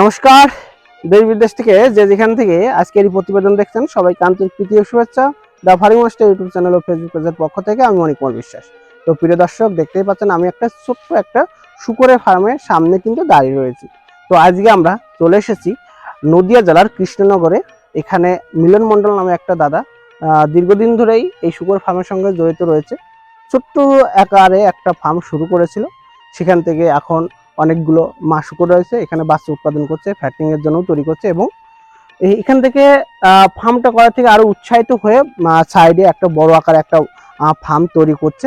নমস্কার, দেশ বিদেশ থেকে যে যেখান থেকে আজকের এই প্রতিবেদন দেখছেন, সবাইকে আন্তরিক ও শুভেচ্ছা। The farming master YouTube channel O Facebook পেজের পক্ষ থেকে আমি অনিক কুমার বিশ্বাস। তো প্রিয় দর্শক, দেখতেই পাচ্ছেন, আমি একটা ছোট্ট একটা শুকরের ফার্মের সামনে কিন্তু দাঁড়িয়ে রয়েছি। তো আজকে আমরা চলে এসেছি নদিয়া জেলার কৃষ্ণনগরে। এখানে মিলন মণ্ডল নামে একটা দাদা দীর্ঘদিন ধরেই এই শুকর ফার্মের সঙ্গে জড়িত রয়েছে। ছোট্ট আকারে একটা ফার্ম শুরু করেছিল। সেখান থেকে এখন অনেকগুলো মা শুকর রয়েছে, এখানে বাচ্চা উৎপাদন করছে ফ্যাটিং এর জন্য তৈরি করছে এবং এখান থেকে ফার্মটা করার থেকে আরও উৎসাহিত হয়ে সাইডে একটা বড় আকারে একটা ফার্ম তৈরি করছে।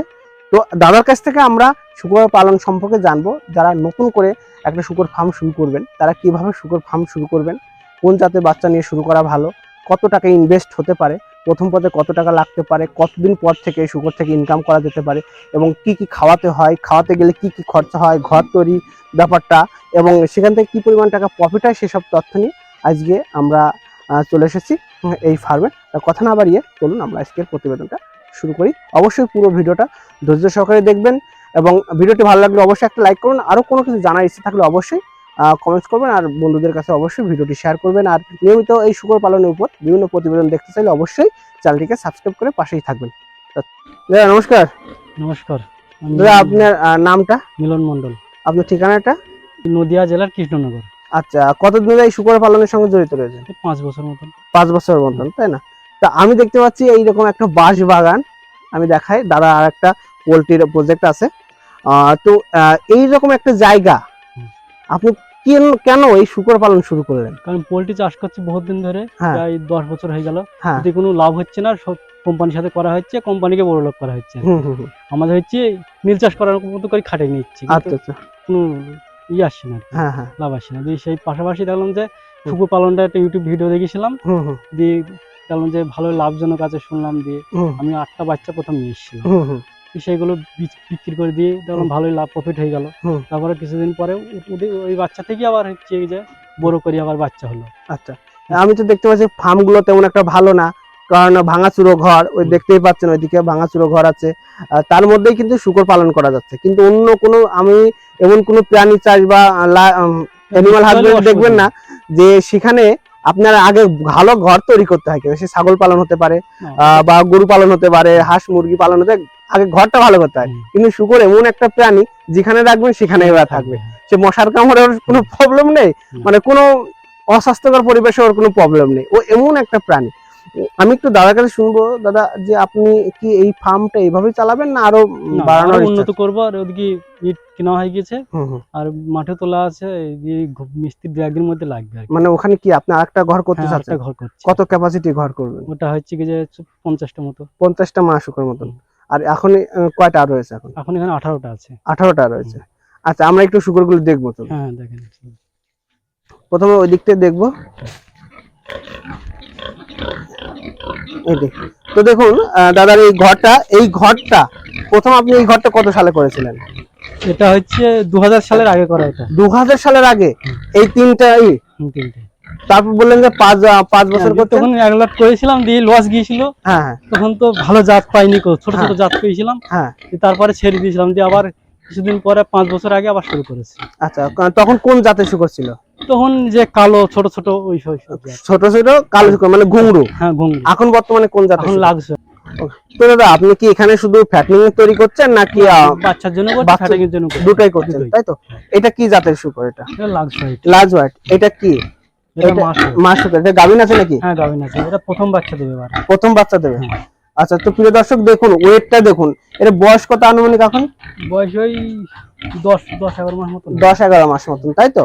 তো দাদার কাছ থেকে আমরা শুকর পালন সম্পর্কে জানব, যারা নতুন করে একটা শুকর ফার্ম শুরু করবেন, তারা কীভাবে শুকর ফার্ম শুরু করবেন, কোন জাতের বাচ্চা নিয়ে শুরু করা ভালো, কত টাকা ইনভেস্ট হতে পারে প্রথম পথে কত টাকা লাগতে পারে, কতদিন পর থেকে শুকর থেকে ইনকাম করা যেতে পারে এবং কি কি খাওয়াতে হয়, খাওয়াতে গেলে কি কি খরচা হয়, ঘর তৈরি ব্যাপারটা এবং সেখান থেকে কী পরিমাণ টাকা প্রফিট হয় সেসব তথ্য নিয়ে আজকে আমরা চলে এসেছি এই ফার্মে কথা না বাড়িয়ে চলুন আমরা আজকের প্রতিবেদনটা শুরু করি। অবশ্যই পুরো ভিডিওটা ধৈর্য সহকারে দেখবেন এবং ভিডিওটি ভালো লাগলে অবশ্যই একটা লাইক করুন। আরও কোনো কিছু জানার ইচ্ছে থাকলে অবশ্যই কমেন্টস করবেন আর বন্ধুদের কাছে অবশ্যই ভিডিওটি শেয়ার করবেন। আর নিয়মিত এই শুকর পালনের উপর বিভিন্ন প্রতিবেদন দেখতে চাইলে অবশ্যই চ্যানেলটিকে সাবস্ক্রাইব করে পাশেই থাকবেন। দাদা নমস্কার। নমস্কার। দাদা আপনার নামটা? মিলন মন্ডল আপনার ঠিকানাটা? নদিয়া জেলার কৃষ্ণনগর। আচ্ছা কতদিন এই শুকর পালনের সঙ্গে জড়িত রয়েছে পাঁচ বছর মতন। পাঁচ বছর মতন তাই না? তা আমি দেখতে পাচ্ছি এইরকম একটা বাঁশ বাগান আমি দেখাই দাদা আর একটা পোলট্রির প্রজেক্ট আছে। তো এইরকম একটা জায়গা। আপনি কেন কেন এই শুকর পালন শুরু করলেন? কারণ পোলট্রি চাষ করছি বহুত দিন ধরে হ্যাঁ। প্রায় দশ বছর হয়ে গেল। হ্যাঁ। যদি কোনো লাভ হচ্ছে না সব কোম্পানির সাথে করা হচ্ছে কোম্পানিকে বড় লোক করা হচ্ছে। আমাদের হচ্ছে নীল চাষ করার মতো করে খাটে নিচ্ছি আচ্ছা আচ্ছা। কোনো ইয়ে আসছে না হ্যাঁ লাভ আসছে না। সেই পাশাপাশি দেখলাম যে শুকুর পালনটা একটা ইউটিউব ভিডিও দেখেছিলাম। দিয়ে দেখলাম যে ভালো লাভজনক আছে শুনলাম দিয়ে আমি আটটা বাচ্চা প্রথম নিয়ে এসেছিলাম। বিচ- বিক্রি করে দিয়ে হুম। ভালোই লাভ প্রফিট হয়ে গেল। তারপরে কিছুদিন পরে ওই বাচ্চা থেকে আবার হচ্ছে যে বড় করি আবার বাচ্চা হলো। আচ্ছা। আমি তো দেখতে পাচ্ছি ফার্মগুলো তেমন একটা ভালো না কারণ ভাঙাচুরো ঘর ওই দেখতেই পাচ্ছেন ওইদিকে ভাঙাচুরো ঘর আছে। তার মধ্যেই কিন্তু শুকর পালন করা যাচ্ছে। কিন্তু অন্য কোনো আমি এমন কোনো প্রাণী চাষ বা অ্যানিমাল হাজবেন্ড দেখবেন না যে সেখানে আপনার আগে ভালো ঘর তৈরি করতে হয়। কিনা সে ছাগল পালন হতে পারে আহ, বা গরু পালন হতে পারে হাঁস মুরগি পালন হতে আগে ঘরটা ভালো করতে হয়। কিন্তু শুকর এমন একটা প্রাণী যেখানে রাখবেন সেখানে এবার থাকবে। সে মশার কামড়ের কোনো প্রবলেম নেই। মানে কোনো অস্বাস্থ্যকর পরিবেশে ওর কোনো প্রবলেম নেই। ও এমন একটা প্রাণী। আমি একটু দাদার কাছে শুনব দাদা যে আপনি কি এই ফার্মটা এইভাবেই চালাবেন না আরও বাড়ানোর উন্নত? করব। আর ওদিকে ইট কেনা হয়ে গেছে। আর মাঠে তোলা আছে মিস্ত্রি দু একদিন মধ্যে লাগবে মানে ওখানে কি আপনি আরেকটা ঘর করতে হ্যাঁ, চাচ্ছেন? ঘর কত ক্যাপাসিটি ঘর করবেন? ওটা হচ্ছে কি যে পঞ্চাশটা মতো। পঞ্চাশটা মাসুকের মতন। আর এখন কয়টা রয়েছে এখন? এখন এখানে আঠারোটা আছে। আঠারোটা রয়েছে। আচ্ছা আমরা একটু শুকরগুলো দেখব তো। হ্যাঁ দেখেন। প্রথমে ওই দিকটা দেখব। এই দেখ তো দেখুন দাদার এই ঘরটা এই ঘরটা প্রথম আপনি এই ঘরটা কত সালে করেছিলেন? এটা হচ্ছে দু হাজার সালের আগে করা এটা। দু হাজার সালের আগে? এই তিনটা এই হুম, তিনটে। তারপর বললেন যে পাঁচ পাঁচ বছর হ্যাঁ, করতে তখন এক লাখ করেছিলাম দিয়ে লস গিয়েছিল। হ্যাঁ হ্যাঁ। তখন তো ভালো জাত পাইনি ছোট ছোট। জাত পেয়েছিলাম। হ্যাঁ। তারপরে ছেড়ে দিয়েছিলাম দিয়ে আবার কিছুদিন পরে পাঁচ বছর আগে আবার শুরু করেছি। আচ্ছা তখন কোন জাতের শুকর ছিল? তখন যে কালো ছোট ছোট ওই। ছোট ছোট কালো শুকর মানে ঘুংরু হ্যাঁ ঘুঙ্গি এখন বর্তমানে কোন জাত এখন? লাগছে। তো দাদা আপনি কি এখানে শুধু ফ্যাটনিং তৈরি করছেন নাকি বাচ্চার জন্য করছি বাচ্চা- জন্য। দুটাই করছেন তাই তো? এটা কি জাতের শুকর এটা? এটা লাগছে এটা। হোয়াইট এটা কি? মাস এটা গাভিন আছে নাকি? হ্যাঁ গাভিন আছে। এটা প্রথম বাচ্চা দেবে এবার। প্রথম বাচ্চা দেবে? হ্যাঁ। আচ্ছা তো প্রিয় দর্শক দেখুন ওয়েটটা দেখুন। এর বয়স কত আনুমানিক এখন? বয়স ওই দশ দশ এগারো মাস মতো দশ এগারো মাস মতন তাই তো?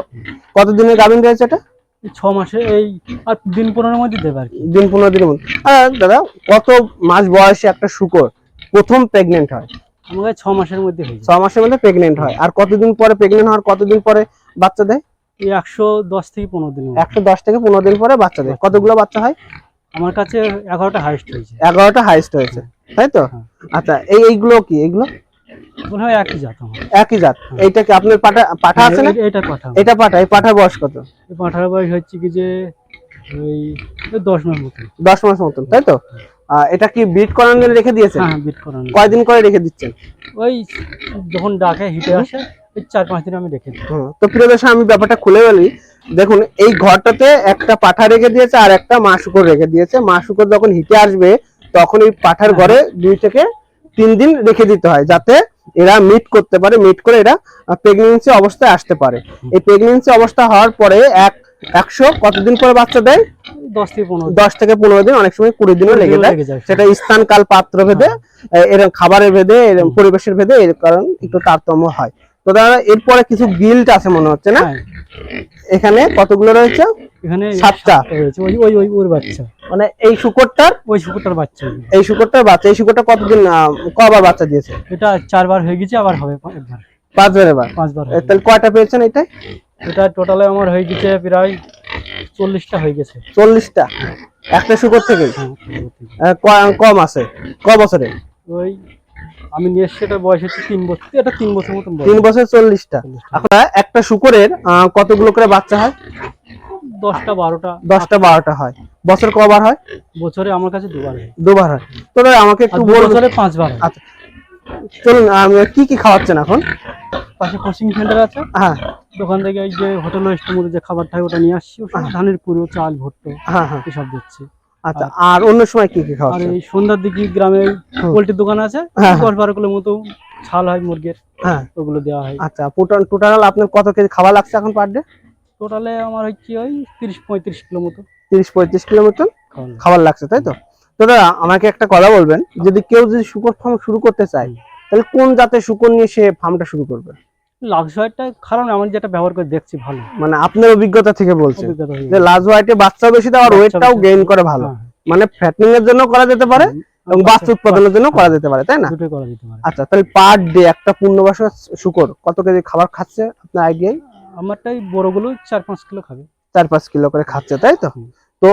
কত দিনের গাভিন রয়েছে এটা? ছ মাসে এই আর দিন পনেরোর মধ্যে দেবে আর কি। দিন পনেরো দিনের মতন আর দাদা কত মাস বয়সে একটা শুকর? প্রথম প্রেগনেন্ট হয়। আমাকে ছ মাসের মধ্যে ছ মাসের মধ্যে প্রেগনেন্ট হয়। আর কতদিন পরে প্রেগনেন্ট হওয়ার কতদিন পরে বাচ্চা দেয়? একশো দশ থেকে পনেরো দিন একশো দশ থেকে পনেরো দিন পরে বাচ্চা দেয় কতগুলো বাচ্চা হয়? আমার কাছে এগারোটা হাইস্ট হয়েছে। এগারোটা হাইস্ট হয়েছে। তাই তো? হ্যাঁ। আচ্ছা এই এইগুলো কি? এইগুলো? মনে হয় একই জাত একই জাত। এইটা কি আপনার পাঠা পাঠা আছে না? এটা পাঠা এটা পাঠা এই পাঠার বয়স কত? এই পাঠার বয়স হচ্ছে কি যে ওই দশ মাস মতো দশ মাস মতন তাই তো? এটা কি বিট করার জন্য রেখে দিয়েছেন? হ্যাঁ বিট করানো কয়দিন করে রেখে দিচ্ছেন? ওই যখন ডাকে হিটে আসে ওই চার পাঁচ দিন আমি রেখে দিই। তো প্রিয় দর্শক আমি ব্যাপারটা খুলে বলি। দেখুন এই ঘরটাতে একটা পাঠা রেখে দিয়েছে আর একটা মা শুকর রেখে দিয়েছে। মা শুকর যখন হিটে আসবে তখন এই পাঠার ঘরে দুই থেকে তিন দিন রেখে দিতে হয় যাতে এরা মিট করতে পারে মিট করে এরা প্রেগনেন্সি অবস্থায় আসতে পারে। এই প্রেগনেন্সি অবস্থা হওয়ার পরে এক একশো? কতদিন পরে বাচ্চা দেয়? দশ থেকে পনেরো দিন। অনেক সময় কুড়ি দিনও লেগে যায়। সেটা স্থান কাল পাত্র ভেদে এরকম খাবারের ভেদে এরকম পরিবেশের ভেদে এর কারণ একটু তারতম্য হয়। তো দাদা এরপরে কিছু গিল্ট আছে মনে হচ্ছে না? হ্যাঁ, এখানে কতগুলো রয়েছে? এখানে সাতটা। রয়েছে। ওই ওই ওই ওর বাচ্চা। মানে এই শুকরটার? ওই শুকুরটার বাচ্চা। এই শুকরটার বাচ্চা। এই শুকরটা কতদিন কবার বাচ্চা দিয়েছে? এটা চারবার হয়ে গেছে আবার হবে একবার। পাঁচবার এবার পাঁচবার তাহলে কয়টা পেয়েছেন এটাই এটা টোটালে আমার হয়ে গেছে প্রায় চল্লিশটা হয়ে গেছে। চল্লিশটা? একটা শুকর থেকে হ্যাঁ, কম আছে? ক বছরে? ওই আমি নিয়ে এসছি এটা বয়স হচ্ছে তিন বছর এটা তিন বছর মতন তিন বছর চল্লিশটা। আপনার একটা শুকরের কতগুলো করে বাচ্চা হয়? দশটা বারোটা। দশটা বারোটা হয়। বছর কবার হয়? বছরে আমার কাছে দুবার হয়। দুবার হয়। তো আমাকে একটু বছরে পাঁচবার আচ্ছা চলুন কি কি খাওয়াচ্ছেন এখন? পাশে কোচিং সেন্টার আছে। হ্যাঁ। দোকান থেকে এই যে হোটেল ওয়েস্টের যে খাবার থাকে ওটা নিয়ে আসছি। ধানের পুরো চাল ভুট্টো হ্যাঁ হ্যাঁ। এসব দিচ্ছি। আচ্ছা আর অন্য সময় কি কি আর এই সন্ধ্যার দিকে গ্রামে পোল্ট্রির দোকান আছে। হ্যাঁ, দশ বারো কিলো মতো ছাল হয় মুরগির। হ্যাঁ। ওগুলো দেওয়া হয়। আচ্ছা টোটাল টোটাল আপনার কত কেজি খাওয়া লাগছে এখন পার ডে টোটালে আমার হচ্ছে ওই তিরিশ পঁয়ত্রিশ কিলো মতো। তিরিশ পঁয়ত্রিশ কিলো মতন খাবার লাগছে তাই তো? তো দাদা আমাকে একটা কথা বলবেন। যদি কেউ যদি শুকর ফার্ম শুরু করতে চায় তাহলে কোন জাতের শুকর নিয়ে সে ফার্মটা শুরু করবে? লাক্সারিটা খারাপ না আমি যেটা ব্যবহার করে দেখছি ভালো। মানে আপনার অভিজ্ঞতা থেকে বলছেন। যে গেছে। বাচ্চা বেশি দেওয়ার ওয়েটটাও গেইন করে ভালো। হ্যাঁ, মানে ফ্যাটনিং এর জন্য করা যেতে পারে এবং বাচ্চা উৎপাদনের জন্য করা যেতে পারে তাই না? করা যেতে পারে। আচ্ছা তাহলে পার ডে একটা শুকর কত কেজি খাবার খাচ্ছে আপনার আইডিয়ায় আমারটাই বড়গুলো চার পাঁচ কিলো খাবে। চার পাঁচ কিলো করে খাচ্ছে তাই তো। তো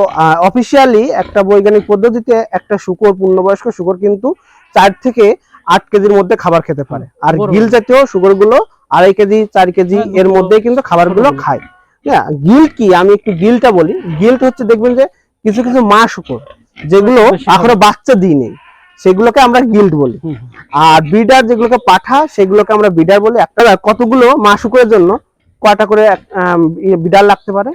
অফিসিয়ালি একটা বৈজ্ঞানিক পদ্ধতিতে একটা শুকর পূর্ণবয়স্ক শুকর কিন্তু চার থেকে আট কেজির মধ্যে খাবার খেতে পারে। আর গিল জাতীয় শুকরগুলো আড়াই কেজি চার কেজি হ্যাঁ, এর মধ্যে কিন্তু খাবারগুলো। খায়। হ্যাঁ গিল কি? আমি একটু গিলটা বলি। গিল্ট হচ্ছে দেখবেন যে কিছু কিছু মা শুকর যেগুলো এখনও বাচ্চা দিই নেই সেগুলোকে আমরা গিল্ড বলি। আর বিডার যেগুলোকে পাঠা সেগুলোকে আমরা বিডার বলি। একটা কতগুলো মা শুকরের জন্য কয়টা করে বিডার লাগতে পারে?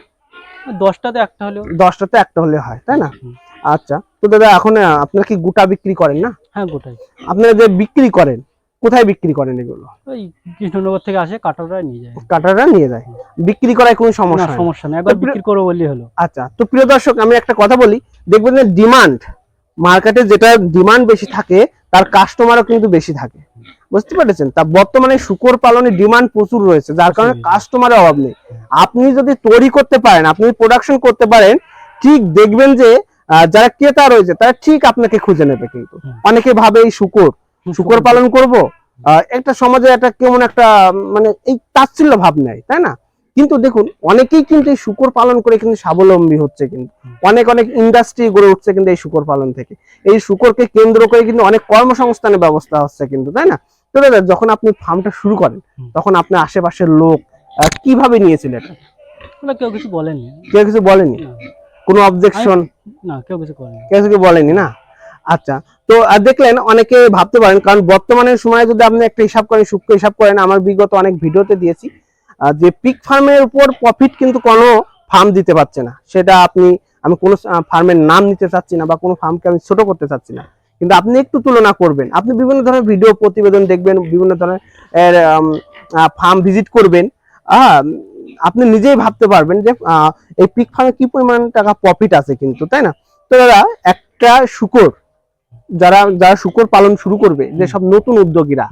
দশটাতে একটা হলেও দশটাতে একটা হলে হয় তাই না? আচ্ছা তো দাদা এখন আপনারা কি গোটা বিক্রি করেন না? হ্যাঁ গোটাই। আপনারা যে বিক্রি করেন কোথায় বিক্রি করেন এগুলো? ওই কৃষ্ণনগর থেকে আসে কাটাররা নিয়ে যায়। কাটাররা নিয়ে যায়? বিক্রি করায় কোনো সমস্যা সমস্যা নেই। একবার বিক্রি করব বললেই হলো। আচ্ছা তো প্রিয় দর্শক আমি একটা কথা বলি। দেখবেন যে ডিমান্ড মার্কেটে যেটা ডিমান্ড বেশি থাকে তার কাস্টমারও কিন্তু বেশি থাকে। বুঝতে পেরেছেন? তা বর্তমানে শুকর পালনের ডিমান্ড প্রচুর রয়েছে যার কারণে কাস্টমারের অভাব নেই। আপনি যদি তৈরি করতে পারেন আপনি প্রোডাকশন করতে পারেন ঠিক দেখবেন যে যারা ক্রেতা রয়েছে তারা ঠিক আপনাকে খুঁজে নেবে কিন্তু। অনেকে ভাবে এই শুকর শুকর পালন করব? একটা সমাজে একটা কেমন একটা মানে এই তাচ্ছিল্য ভাব নেয় তাই না? কিন্তু দেখুন অনেকেই কিন্তু এই শুকর পালন করে কিন্তু স্বাবলম্বী হচ্ছে কিন্তু। অনেক অনেক ইন্ডাস্ট্রি গড়ে উঠছে কিন্তু এই শুকর পালন থেকে। এই শুকরকে কেন্দ্র করে কিন্তু অনেক কর্মসংস্থানের ব্যবস্থা হচ্ছে কিন্তু তাই না? তো দাদা যখন আপনি ফার্মটা শুরু করেন তখন আপনার আশেপাশের লোক কীভাবে নিয়েছিল এটা? কেউ কিছু বলেনি। কেউ কিছু বলেনি? কোনো অবজেকশন না কেউ কিছু করেনি। কেউ কিছু বলেনি না? আচ্ছা তো দেখলেন অনেকে ভাবতে পারেন কারণ বর্তমানে সময়ে যদি আপনি একটা হিসাব করেন সূক্ষ্ম হিসাব করেন আমার বিগত অনেক ভিডিওতে দিয়েছি যে পিক ফার্মের উপর প্রফিট কিন্তু কোনো ফার্ম দিতে পারছে না। সেটা আপনি আমি কোনো ফার্মের নাম নিতে চাচ্ছি না বা কোনো ফার্মকে আমি ছোট করতে চাচ্ছি না। কিন্তু আপনি একটু তুলনা করবেন। আপনি বিভিন্ন ধরনের ভিডিও প্রতিবেদন দেখবেন বিভিন্ন ধরনের ফার্ম ভিজিট করবেন। আপনি নিজেই ভাবতে পারবেন যে এই পিক ফার্মে কি পরিমাণ টাকা প্রফিট আছে কিন্তু তাই না? তো দাদা একটা শুকর যারা যারা শুকর পালন শুরু করবে যে সব নতুন উদ্যোগীরা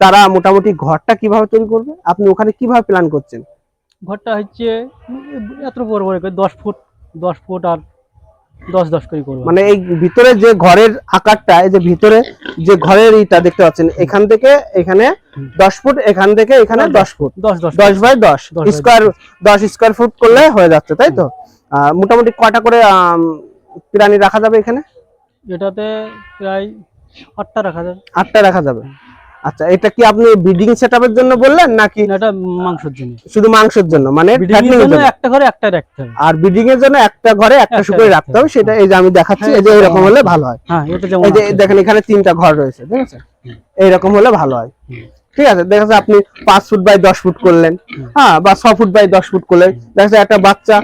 তারা মোটামুটি ঘরটা কীভাবে তৈরি করবে? আপনি ওখানে কীভাবে প্ল্যান করছেন? ঘরটা হচ্ছে এত বড় বড় দশ ফুট দশ ফুট আর দশ দশ করে করব। মানে এই ভিতরে যে ঘরের আকারটা এই যে ভিতরে যে ঘরের ইটা দেখতে পাচ্ছেন এখান থেকে এখানে দশ ফুট এখান থেকে এখানে দশ ফুট। দশ দশ দশ বাই দশ। স্কোয়ার দশ। স্কোয়ার ফুট করলে হয়ে যাচ্ছে তাই তো? আহ, মোটামুটি কটা করে প্রাণী রাখা যাবে এখানে? এটাতে প্রায় আটটা রাখা যাবে। আটটা রাখা যাবে। আচ্ছা এটা কি আপনি ব্রিডিং সেটআপের জন্য বললেন নাকি না, এটা মাংসের জন্য। শুধু মাংসের জন্য? মানে fattening এর জন্য একটা ঘরে একটা রাখতে হবে। আর ব্রিডিং এর জন্য একটা ঘরে একটা শুকরে রাখতে হবে। সেটা এই যে আমি দেখাচ্ছি হ্যাঁ, এই যে এরকম হলে ভালো হয়। হ্যাঁ এটা যেমন এই যে দেখেন এখানে তিনটা ঘর রয়েছে ঠিক আছে। এইরকম হলে ভালো হয়। ঠিক আছে দেখা যাচ্ছে আপনি পাঁচ ফুট বাই দশ ফুট করলেন। হ্যাঁ বা ছ ফুট বাই দশ ফুট করলেন। দেখা যাচ্ছে একটা বাচ্চা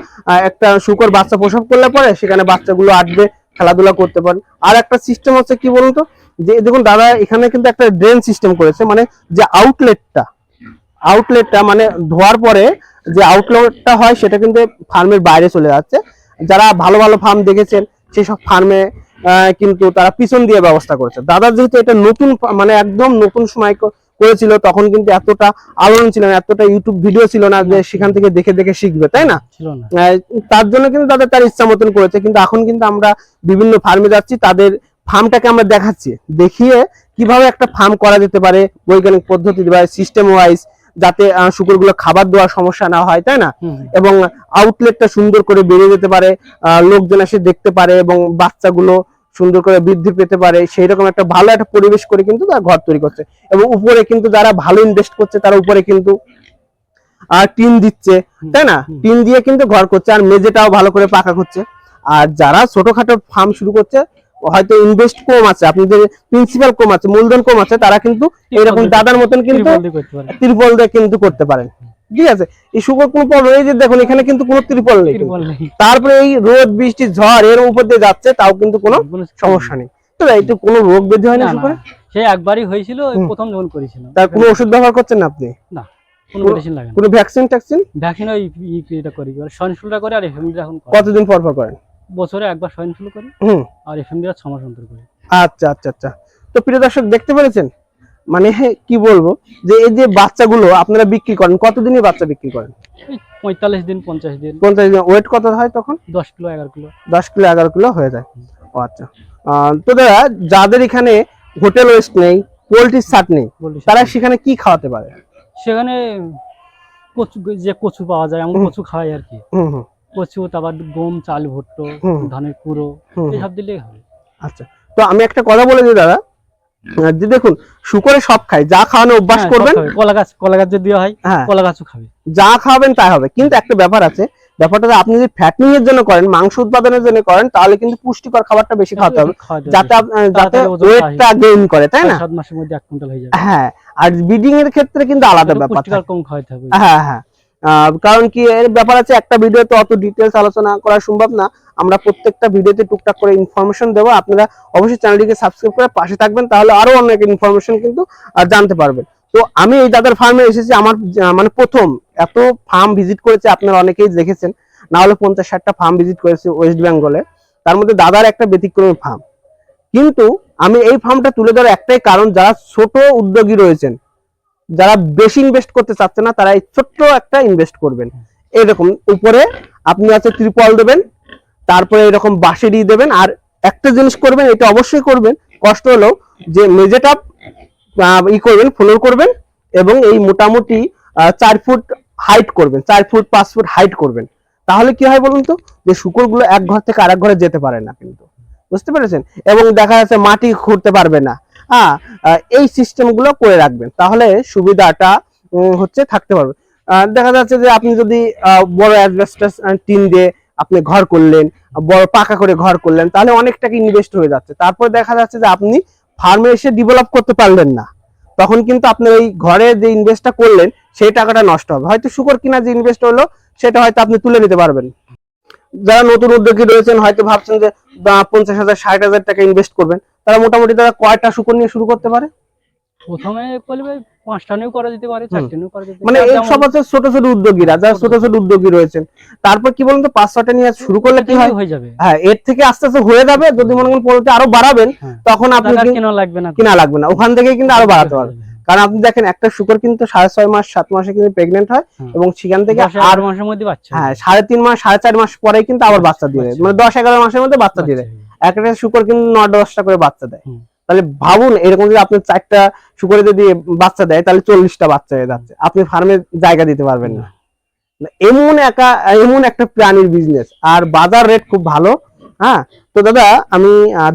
একটা শুকর বাচ্চা প্রসব করলে পরে সেখানে বাচ্চাগুলো আটবে খেলাধুলা করতে পারেন আর একটা সিস্টেম হচ্ছে কি বলুন তো? যে দেখুন দাদা এখানে কিন্তু একটা ড্রেন সিস্টেম করেছে মানে যে আউটলেটটা আউটলেটটা মানে ধোয়ার পরে যে আউটলেটটা হয় সেটা কিন্তু ফার্মের বাইরে চলে যাচ্ছে। যারা ভালো ভালো ফার্ম দেখেছেন সেসব ফার্মে কিন্তু তারা পিছন দিয়ে ব্যবস্থা করেছে। দাদা যেহেতু এটা নতুন মানে একদম নতুন সময় করেছিল তখন কিন্তু এতটা আলোড়ন ছিল না এতটা ইউটিউব ভিডিও ছিল না যে সেখান থেকে দেখে দেখে শিখবে তাই না? তার জন্য কিন্তু তাদের তার ইচ্ছা মতন করেছে কিন্তু এখন কিন্তু আমরা বিভিন্ন ফার্মে যাচ্ছি তাদের ফার্মটাকে আমরা দেখাচ্ছি। দেখিয়ে কীভাবে একটা ফার্ম করা যেতে পারে বৈজ্ঞানিক পদ্ধতি বা সিস্টেম ওয়াইজ যাতে শুকরগুলো খাবার দেওয়ার সমস্যা না হয় তাই না। এবং আউটলেটটা সুন্দর করে বেড়ে যেতে পারে লোকজন এসে দেখতে পারে এবং বাচ্চাগুলো সুন্দর করে বৃদ্ধি পেতে পারে। সেই রকম একটা ভালো একটা পরিবেশ করে কিন্তু তারা ঘর তৈরি করছে। এবং উপরে কিন্তু যারা ভালো ইনভেস্ট করছে তারা উপরে কিন্তু আর টিন দিচ্ছে তাই না? টিন দিয়ে কিন্তু ঘর করছে আর মেঝেটাও ভালো করে পাকা করছে। আর যারা ছোটখাটো ফার্ম শুরু করছে হয়তো ইনভেস্ট কম আছে আপনাদের প্রিন্সিপাল কম আছে মূলধন কম আছে তারা কিন্তু এরকম দাদার মতন কিন্তু ত্রিপল দিয়ে কিন্তু করতে পারেন। ঠিক আছে? এই শুকর কোনো প্রবলেম এই যে দেখুন এখানে কিন্তু কোনো ত্রিপল নেই তারপরে এই রোদ বৃষ্টি ঝড় এর উপর দিয়ে যাচ্ছে তাও কিন্তু কোনো সমস্যা নেই। তো এইটু কোনো রোগ ব্যাধি হয় না শুকরে? সে একবারই হয়েছিল প্রথম যখন করেছিলাম। তার কোনো ওষুধ ব্যবহার করছেন না আপনি? কোনো কোনো- মেডিসিন লাগে না। কোনো ভ্যাকসিন ট্যাকসিন ভ্যাকসিন ওই এটা করি সহিংসুলটা করে আর এখন কতদিন পর পর করেন? বছরে একবার সহিংসুল করি হুম। আর এফএমডি আর ছ মাস অন্তর করি। আচ্ছা আচ্ছা আচ্ছা। তো প্রিয় দর্শক দেখতে পেরেছেন? মানে কি বলব? যে এই যে বাচ্চাগুলো আপনারা বিক্রি করেন কতদিনে বাচ্চা বিক্রি করেন? পঁয়তাল্লিশ দিন পঞ্চাশ দিন। পঞ্চাশ দিন। ওয়েট কত হয় তখন? দশ কিলো এগারো কিলো। দশ কিলো এগারো কিলো হয়ে যায়। ও আচ্ছা। তো দাদা যাদের এখানে হোটেল ওয়েস্ট নেই পোলট্রির ছাট নেই তারা সেখানে কি খাওয়াতে পারে? সেখানে কচু যে কচু পাওয়া যায় এমন কচু খাওয়াই আর কি। হুম হুম। কচু তারপর গম চাল ভুট্টো ধানের কুড়ো। এসব দিলেই হবে। আচ্ছা তো আমি একটা কথা বলে দিই দাদা। যে দেখুন শুকরে সব খায় যা খাওয়ানো অভ্যাস হ্যাঁ, করবেন। কলা গাছ কলা গাছ যদি হয় হ্যাঁ। কলা গাছও খাবে। যা খাওয়াবেন তাই হবে। কিন্তু একটা ব্যাপার আছে ব্যাপারটা আপনি যদি ফ্যাটনিং এর জন্য করেন মাংস উৎপাদনের জন্য করেন তাহলে কিন্তু পুষ্টিকর খাবারটা বেশি খাওয়াতে হবে। যাতে যাতে ওয়েটটা গেইন করে তাই না? ছয় সাত মাসের মধ্যে এক কুইন্টাল হয়ে যাবে। হ্যাঁ আর ব্রিডিং এর ক্ষেত্রে কিন্তু আলাদা ব্যাপার পুষ্টিকর কম খাওয়াতে হবে। হ্যাঁ হ্যাঁ। কারণ কি এর ব্যাপার আছে, একটা ভিডিওতে অত ডিটেলস আলোচনা করা সম্ভব না। আমরা প্রত্যেকটা ভিডিওতে টুকটাক করে ইনফরমেশন দেবো। আপনারা অবশ্যই চ্যানেলটিকে সাবস্ক্রাইব করে পাশে থাকবেন, তাহলে আরও অনেক ইনফরমেশন কিন্তু জানতে পারবেন। তো আমি এই দাদার ফার্মে এসেছি, আমার মানে প্রথম। এত ফার্ম ভিজিট করেছে, আপনারা অনেকেই দেখেছেন। না হলে পঞ্চাশ ষাটটা ফার্ম ভিজিট করেছি ওয়েস্ট বেঙ্গলে তার মধ্যে দাদার একটা ব্যতিক্রমী ফার্ম কিন্তু আমি এই ফার্মটা তুলে ধরার একটাই কারণ, যারা ছোট উদ্যোগী রয়েছেন যারা বেশি ইনভেস্ট করতে চাচ্ছে না তারা এই ছোট্ট একটা ইনভেস্ট করবেন। এরকম উপরে আপনি আছে ত্রিপল দেবেন তারপরে এরকম বাঁশেরই দেবেন আর একটা জিনিস করবেন এটা অবশ্যই করবেন কষ্ট হলো যে আহ, ই করবেন ফ্লোর করবেন এবং এই মোটামুটি চার ফুট হাইট করবেন চার ফুট পাঁচ ফুট হাইট করবেন। তাহলে কি হয় বলুন তো? যে শুকরগুলো এক ঘর থেকে আরেক ঘরে যেতে পারে না কিন্তু। বুঝতে পেরেছেন? এবং দেখা যাচ্ছে মাটি খুঁড়তে পারবে না। হ্যাঁ এই সিস্টেমগুলো করে রাখবেন। তাহলে সুবিধাটা হচ্ছে থাকতে পারবে। দেখা যাচ্ছে যে আপনি যদি বড় অ্যাডভেস্টাস টিন দিয়ে আপনি ঘর করলেন, বড় পাকা করে ঘর করলেন, তাহলে অনেক টাকা ইনভেস্ট হয়ে যাচ্ছে। তারপর দেখা যাচ্ছে যে আপনি ফার্মে এসে ডেভেলপ করতে পারলেন না। তখন কিন্তু আপনার এই ঘরে যে ইনভেস্টটা করলেন, সেই টাকাটা নষ্ট হবে। হয়তো শুকর কিনা যে ইনভেস্ট হলো, সেটা হয়তো আপনি তুলে নিতে পারবেন। যারা নতুন উদ্যোগী রয়েছেন, হয়তো ভাবছেন যে পঞ্চাশ হাজার, ষাট হাজার টাকা ইনভেস্ট করবেন। তারা মোটামুটি তারা কয়টা শুকর নিয়ে শুরু করতে পারে? প্রথমে করলে পাঁচটা নিয়েও করা যেতে পারে চারটে নিয়েও করা যেতে মানে এই সব ছোট ছোট উদ্যোগীরা যারা ছোট ছোট উদ্যোগী রয়েছেন। তারপর কি বলুন তো পাঁচ ছটা নিয়ে শুরু করলে কি হয়? হয়ে যাবে। হ্যাঁ এর থেকে আস্তে আস্তে হয়ে যাবে। যদি মনে করেন পরবর্তী আরও বাড়াবেন হ্যাঁ। তখন আপনি কেনা লাগবে না কিনা লাগবে না। ওখান থেকে কিন্তু আরও বাড়াতে পারবেন কারণ আপনি দেখেন একটা শুকর কিন্তু সাড়ে ছয় মাস সাত মাসে কিন্তু প্রেগনেন্ট হয় এবং সেখান থেকে এগারো মাসের মধ্যে বাচ্চা হ্যাঁ সাড়ে তিন মাস সাড়ে চার মাস পরে কিন্তু আবার বাচ্চা দিয়ে দেয়। মানে দশ এগারো মাসের মধ্যে বাচ্চা দিয়ে দেয়। একটা শুকর কিন্তু ন দশটা করে বাচ্চা দেয়। তাহলে ভাবুন এরকম যদি আপনি চারটা শুকরে যদি বাচ্চা দেয় তাহলে চল্লিশটা বাচ্চা হয়ে যাচ্ছে। আপনি ফার্মে জায়গা দিতে পারবেন না। এমন একা এমন একটা প্রাণীর বিজনেস আর বাজার রেট খুব ভালো হ্যাঁ? তো দাদা আমি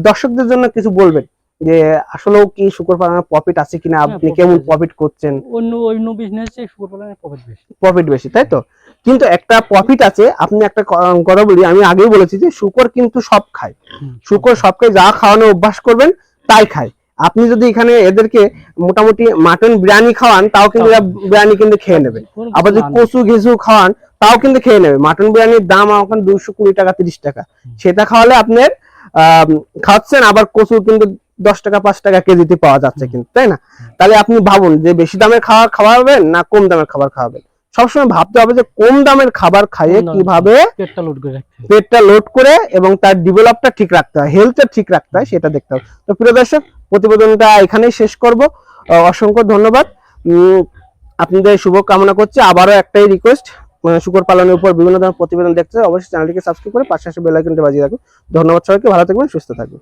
দর্শকদের জন্য কিছু বলবেন যে আসলেও কি শুকর ফার্মে প্রফিট আছে কিনা? হ্যাঁ, আপনি কেমন প্রফিট করছেন? অন্য অন্য বিজনেস শুকুর পালনের প্রফিট বেশি। প্রফিট বেশি তাই তো? কিন্তু একটা প্রফিট আছে। আপনি একটা কথা বলি আমি আগেই বলেছি যে শুকর কিন্তু সব খায়। শুকর সবকে যা খাওয়ানো অভ্যাস করবেন তাই খায়। আপনি যদি এখানে এদেরকে মোটামুটি মাটন বিরিয়ানি খাওয়ান তাও কিন্তু বিরিয়ানি কিন্তু খেয়ে নেবে। আবার যদি কচু ঘিচু খাওয়ান তাও কিন্তু খেয়ে নেবে। মাটন বিরিয়ানির দাম এখন দুশো কুড়ি টাকা তিরিশ টাকা। সেটা খাওয়ালে আপনার আহ, খাওয়াচ্ছেন আবার কচু কিন্তু দশ টাকা পাঁচ টাকা কেজিতে পাওয়া যাচ্ছে কিন্তু তাই না? তাহলে আপনি ভাবুন যে বেশি দামের খাবার খাওয়াবেন না কম দামের খাবার খাওয়াবেন। সবসময় ভাবতে হবে যে কম দামের খাবার খাইয়ে কীভাবে পেটটা লোড করে পেটটা লোড করে এবং তার ডেভেলপটা ঠিক রাখতে হয় হেলথটা ঠিক রাখতে হয় সেটা দেখতে হবে। তো প্রিয় দর্শক প্রতিবেদনটা এখানেই শেষ করব। অসংখ্য ধন্যবাদ। উম, আপনাদের শুভ কামনা করছি। আবারও একটাই রিকোয়েস্ট শুকর পালনের উপর বিভিন্ন ধরনের প্রতিবেদন দেখতে অবশ্যই চ্যানেলটিকে সাবস্ক্রাইব করে পাশে বেল আইকনটা বাজিয়ে রাখুন। ধন্যবাদ সবাইকে ভালো থাকবেন সুস্থ থাকবেন।